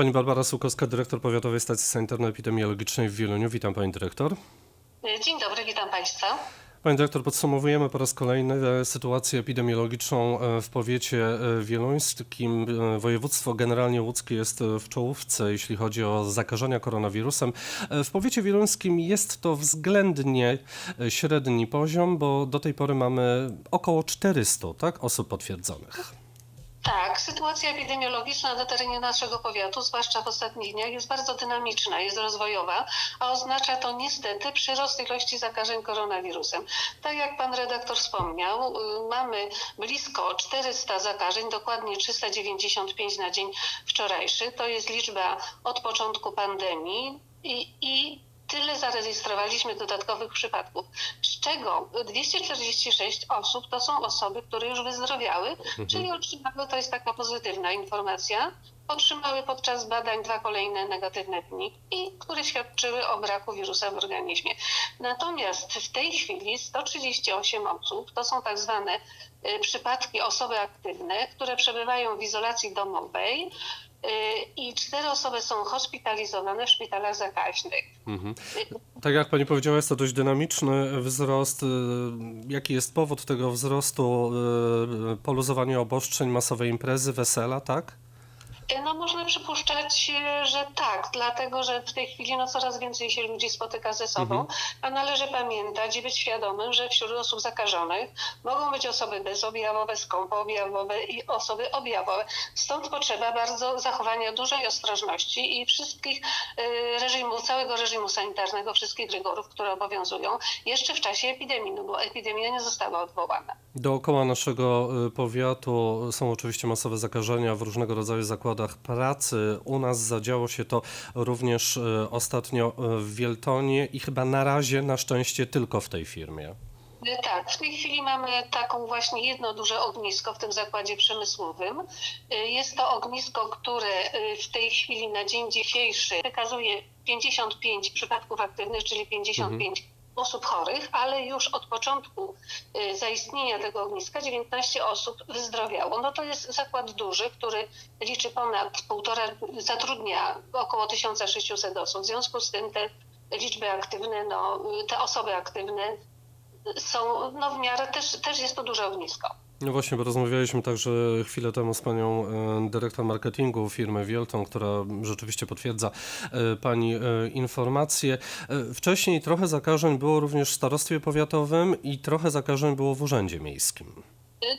Pani Barbara Sułkowska, dyrektor Powiatowej Stacji Sanitarno-Epidemiologicznej w Wieluniu. Witam Pani Dyrektor. Dzień dobry, witam Państwa. Pani Dyrektor, podsumowujemy po raz kolejny e, sytuację epidemiologiczną e, w powiecie e, wieluńskim. Województwo generalnie łódzkie jest w czołówce, jeśli chodzi o zakażenia koronawirusem. W powiecie wieluńskim jest to względnie średni poziom, bo do tej pory mamy około 400 tak, osób potwierdzonych. Tak, sytuacja epidemiologiczna na terenie naszego powiatu, zwłaszcza w ostatnich dniach, jest bardzo dynamiczna, jest rozwojowa, a oznacza to niestety przyrost ilości zakażeń koronawirusem. Tak jak pan redaktor wspomniał, y, mamy blisko 400 zakażeń, dokładnie 395 na dzień wczorajszy. To jest liczba od początku pandemii i, zarejestrowaliśmy dodatkowych przypadków, z czego 246 osób to są osoby, które już wyzdrowiały, czyli otrzymały, to jest taka pozytywna informacja, otrzymały podczas badań dwa kolejne negatywne wyniki, które świadczyły o braku wirusa w organizmie. Natomiast w tej chwili 138 osób to są tak zwane y, przypadki osoby aktywne, które przebywają w izolacji domowej i cztery osoby są hospitalizowane w szpitalach zakaźnych. Mhm. Tak jak pani powiedziała, jest to dość dynamiczny wzrost. Jaki jest powód tego wzrostu? Y, Poluzowanie obostrzeń, masowe imprezy, wesela, tak? No można przypuszczać, e, że tak, dlatego że w tej chwili no, coraz więcej się ludzi spotyka ze sobą, a należy pamiętać i być świadomym, że wśród osób zakażonych mogą być osoby bezobjawowe, skąpoobjawowe i osoby objawowe. Stąd potrzeba bardzo zachowania dużej ostrożności i wszystkich e, reżimów, całego reżimu sanitarnego, wszystkich rygorów, które obowiązują jeszcze w czasie epidemii, no bo epidemia nie została odwołana. Dookoła naszego y, powiatu są oczywiście masowe zakażenia w różnego rodzaju zakładach pracy. U nas zadziało się to również y, ostatnio w Wieltonie i chyba na razie na szczęście tylko w tej firmie. E, Tak, w tej chwili mamy taką właśnie jedno duże ognisko w tym zakładzie przemysłowym. E, Jest to ognisko, które e, w tej chwili na dzień dzisiejszy wykazuje 55 przypadków aktywnych, czyli 55 osób chorych, ale już od początku e, zaistnienia tego ogniska 19 osób wyzdrowiało. No to jest zakład duży, który liczy ponad półtora, zatrudnia około 1600 osób. W związku z tym te liczby aktywne, no, te osoby aktywne są no w miarę też, też jest to duże ognisko. No właśnie, bo rozmawialiśmy także chwilę temu z panią e, dyrektor marketingu firmy Wielton, która rzeczywiście potwierdza e, pani e, informacje. Wcześniej trochę zakażeń było również w starostwie powiatowym i trochę zakażeń było w urzędzie miejskim.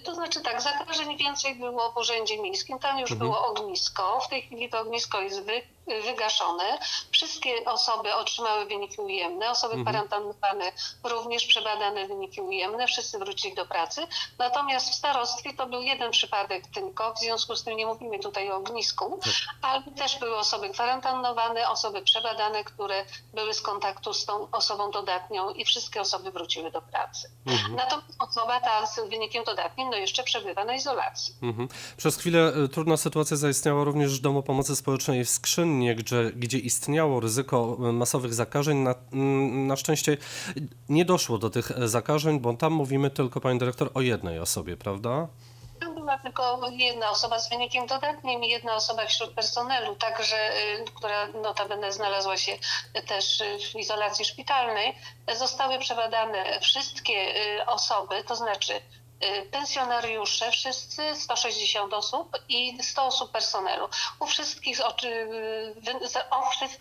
To znaczy tak, zakażeń więcej było w urzędzie miejskim, tam już było ognisko, w tej chwili to ognisko jest wy, wygaszone. Wszystkie osoby otrzymały wyniki ujemne, osoby kwarantannowane również przebadane wyniki ujemne, wszyscy wrócili do pracy. Natomiast w starostwie to był jeden przypadek tylko, w związku z tym nie mówimy tutaj o ognisku, ale też były osoby kwarantannowane, osoby przebadane, które były z kontaktu z tą osobą dodatnią i wszystkie osoby wróciły do pracy. Natomiast osoba ta z wynikiem dodatnim no jeszcze przebywa na izolacji. Mhm. Przez chwilę e, trudna sytuacja zaistniała również w Domu Pomocy Społecznej w Skrzynnie, gdzie, gdzie istniało ryzyko masowych zakażeń. Na, mm, na szczęście nie doszło do tych zakażeń, bo tam mówimy tylko, pani dyrektor, o jednej osobie, prawda? Tam była tylko jedna osoba z wynikiem dodatnim i jedna osoba wśród personelu, także, y, która notabene znalazła się też y, w izolacji szpitalnej. Zostały przebadane wszystkie y, osoby, to znaczy pensjonariusze, wszyscy 160 osób i 100 osób personelu. U wszystkich, y,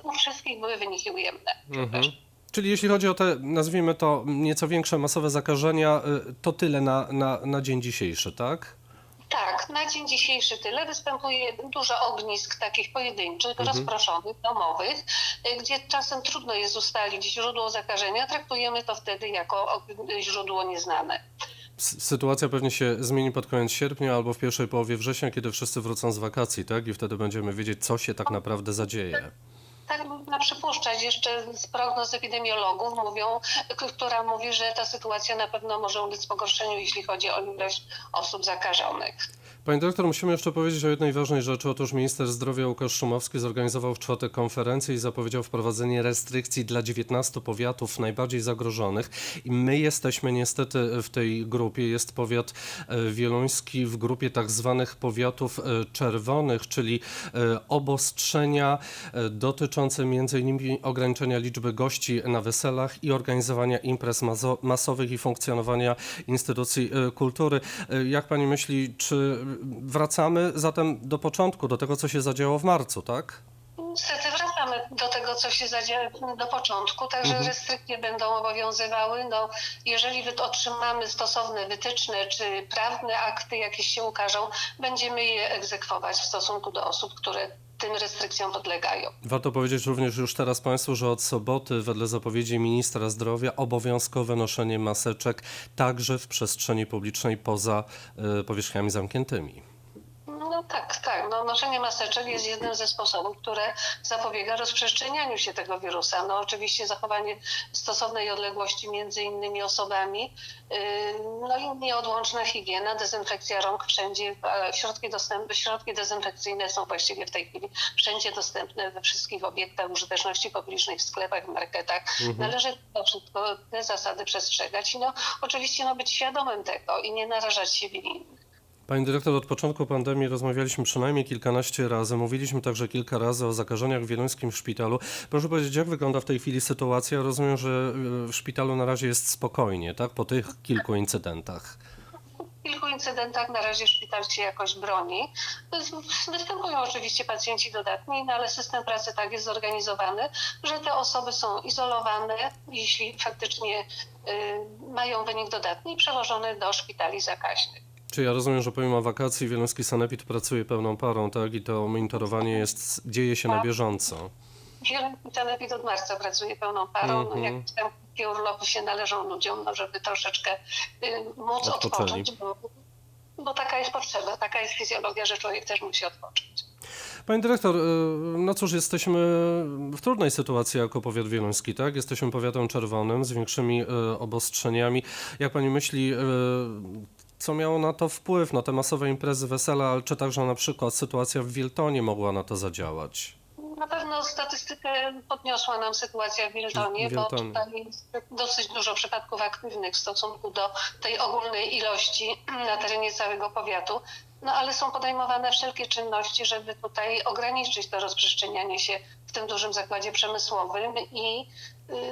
u wszystkich były wyniki ujemne. Mhm. Czyli jeśli chodzi o te, nazwijmy to, nieco większe masowe zakażenia, y, to tyle na, na, na dzień dzisiejszy, tak? Tak, na dzień dzisiejszy tyle. Występuje dużo ognisk takich pojedynczych, rozproszonych, domowych, y, gdzie czasem trudno jest ustalić źródło zakażenia. Traktujemy to wtedy jako źródło nieznane. Sytuacja pewnie się zmieni pod koniec sierpnia albo w pierwszej połowie września, kiedy wszyscy wrócą z wakacji, tak? I wtedy będziemy wiedzieć, co się tak naprawdę zadzieje. Tak można przypuszczać, jeszcze z prognoz epidemiologów mówią, która mówi, że ta sytuacja na pewno może ulec pogorszeniu, jeśli chodzi o ilość osób zakażonych. Pani dyrektor, musimy jeszcze powiedzieć o jednej ważnej rzeczy. Otóż minister zdrowia Łukasz Szumowski zorganizował w czwartek konferencję i zapowiedział wprowadzenie restrykcji dla 19 powiatów najbardziej zagrożonych. I my jesteśmy niestety w tej grupie. Jest powiat e, wieluński w grupie tak zwanych powiatów e, czerwonych, czyli e, obostrzenia dotyczące m.in. ograniczenia liczby gości na weselach i organizowania imprez masowych i funkcjonowania instytucji kultury. Jak pani myśli, czy wracamy zatem do początku, do tego, co się zadziało w marcu, tak? Niestety wracamy do tego, co się zadziało do początku, także Mhm. restrykcje będą obowiązywały. No, jeżeli otrzymamy stosowne wytyczne czy prawne akty jakieś się ukażą, będziemy je egzekwować w stosunku do osób, które tym restrykcjom podlegają. Warto powiedzieć również już teraz Państwu, że od soboty, wedle zapowiedzi ministra zdrowia, obowiązkowe noszenie maseczek także w przestrzeni publicznej poza e, powierzchniami zamkniętymi. No tak, tak. No, noszenie maseczek jest jednym ze sposobów, które zapobiega rozprzestrzenianiu się tego wirusa. No oczywiście zachowanie stosownej odległości między innymi osobami, yy, no i nieodłączna higiena, dezynfekcja rąk wszędzie, środki, dostęp, środki dezynfekcyjne są właściwie w tej chwili wszędzie dostępne we wszystkich obiektach użyteczności publicznej, w sklepach, w marketach. Należy to wszystko, te zasady przestrzegać i no oczywiście no, być świadomym tego i nie narażać się winnych. Pani dyrektor, od początku pandemii rozmawialiśmy przynajmniej kilkanaście razy. Mówiliśmy także kilka razy o zakażeniach w wieluńskim szpitalu. Proszę powiedzieć, jak wygląda w tej chwili sytuacja? Rozumiem, że y, w szpitalu na razie jest spokojnie, tak? Po tych kilku incydentach. Kilku incydentach na razie szpital się jakoś broni. Występują oczywiście pacjenci dodatni, no ale system pracy tak jest zorganizowany, że te osoby są izolowane, jeśli faktycznie y, mają wynik dodatni, przewożone do szpitali zakaźnych. Czy ja rozumiem, że pomimo wakacji wieluński sanepid pracuje pełną parą, tak? I to monitorowanie jest, dzieje się na bieżąco. Wiele sanepid od marca pracuje pełną parą. No, Mhm. jak tam urlopy się należą ludziom, no, żeby troszeczkę y, móc Odpoczęli. odpocząć, bo, bo taka jest potrzeba, taka jest fizjologia, że człowiek też musi odpocząć. Pani dyrektor, y, no cóż, jesteśmy w trudnej sytuacji jako powiat wieluński, tak? Jesteśmy powiatem czerwonym z większymi y, obostrzeniami. Jak pani myśli, y, co miało na to wpływ, na te masowe imprezy, wesela, ale czy także na przykład sytuacja w Wiltonie mogła na to zadziałać? Na pewno statystykę podniosła nam sytuacja w Wiltonie, bo tutaj jest dosyć dużo przypadków aktywnych w stosunku do tej ogólnej ilości na terenie całego powiatu. No ale są podejmowane wszelkie czynności, żeby tutaj ograniczyć to rozprzestrzenianie się w tym dużym zakładzie przemysłowym i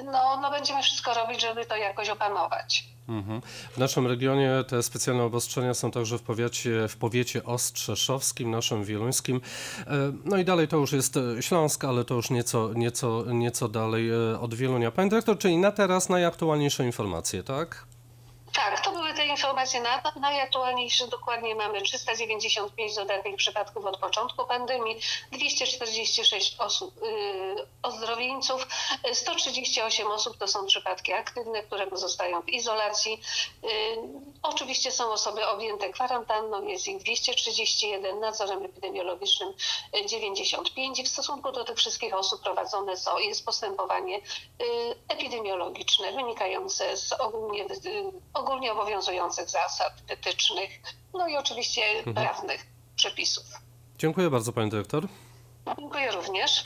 no, no będziemy wszystko robić, żeby to jakoś opanować. Mhm. W naszym regionie te specjalne obostrzenia są także w powiecie, w powiecie ostrzeszowskim, naszym wieluńskim. E, No i dalej to już jest e, Śląsk, ale to już nieco, nieco, nieco dalej e, od Wielunia. Pani dyrektor, czyli na teraz najaktualniejsze informacje, tak? Informacje na, najaktualniejsze. Dokładnie mamy 395 dodatnich przypadków od początku pandemii, 246 osób, yy, ozdrowieńców, y, 138 osób to są przypadki aktywne, które pozostają w izolacji. Yy, oczywiście są osoby objęte kwarantanną, jest ich 231, nadzorem epidemiologicznym y, 95 i w stosunku do tych wszystkich osób prowadzone są, jest postępowanie y, epidemiologiczne wynikające z ogólnie, y, ogólnie obowiązujących zasad wytycznych, no i oczywiście prawnych przepisów. Dziękuję bardzo, pani dyrektor. Dziękuję również.